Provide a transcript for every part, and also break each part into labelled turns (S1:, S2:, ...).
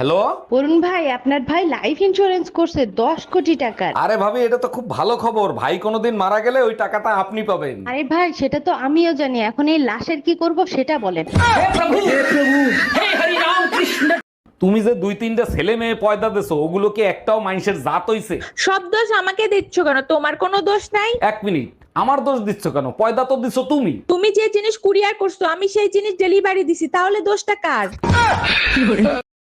S1: Hello?
S2: অরুণ ভাই আপনার ভাই লাইফ ইন্স্যুরেন্স করছে দশ কোটি টাকার।
S1: আরে ভাবি এটা তো খুব ভালো খবর। ভাই কোনোদিন মারা গেলে ওই টাকাটা আপনি পাবেন।
S2: আরে ভাই সেটা তো আমিও জানি। এখন এই লাশের কি করব সেটা বলেন।
S1: তুমি যে দুই তিনটা ছেলে মেয়ে পয়দা দিছো ওগুলো কি একটাও মানুষের জাত হইছে?
S3: সব দোষ আমাকে দিচ্ছ কেন? তোমার কোনো দোষ নাই?
S1: এক মিনিট। আমার দোষ দিচ্ছ কেন? পয়দা তো দিছো তুমি।
S3: তুমি যে জিনিস কুরিয়ার করছ আমি সেই জিনিস ডেলিভারি দিছি তাহলে দোষটা কার?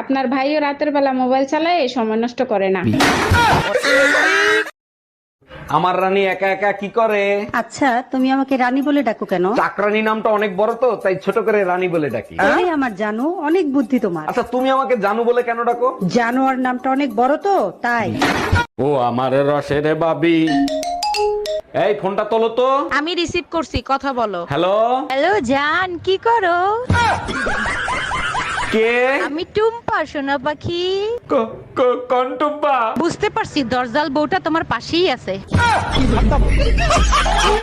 S4: আপনার ভাইও রাতের বেলা মোবাইল চালায় এ সময় নষ্ট করে না।
S1: আমার রানী একা একা কি করে?
S5: আচ্ছা তুমি আমাকে রানী বলে ডাকো কেন?
S1: চাকরানী নামটা অনেক বড় তো তাই ছোট করে রানী বলে ডাকি।
S5: তুমি আমার জানো? অনেক বুদ্ধি তোমার।
S1: আচ্ছা তুমি আমাকে জানু বলে কেন ডাকো?
S5: জানোয়ার নামটা অনেক বড় তো তাই।
S1: ও আমার রসের বাবি। এই ফোনটা তোলো তো।
S6: আমি রিসিভ করছি কথা বলো।
S1: হ্যালো?
S6: হ্যালো জান কি করো?
S1: কে?
S6: আমি টুম্পা সোনা পাখি।
S1: ক- টুম্পা?
S6: বুঝতে পারছি দরজাল বউটা তোমার পাশেই আছে।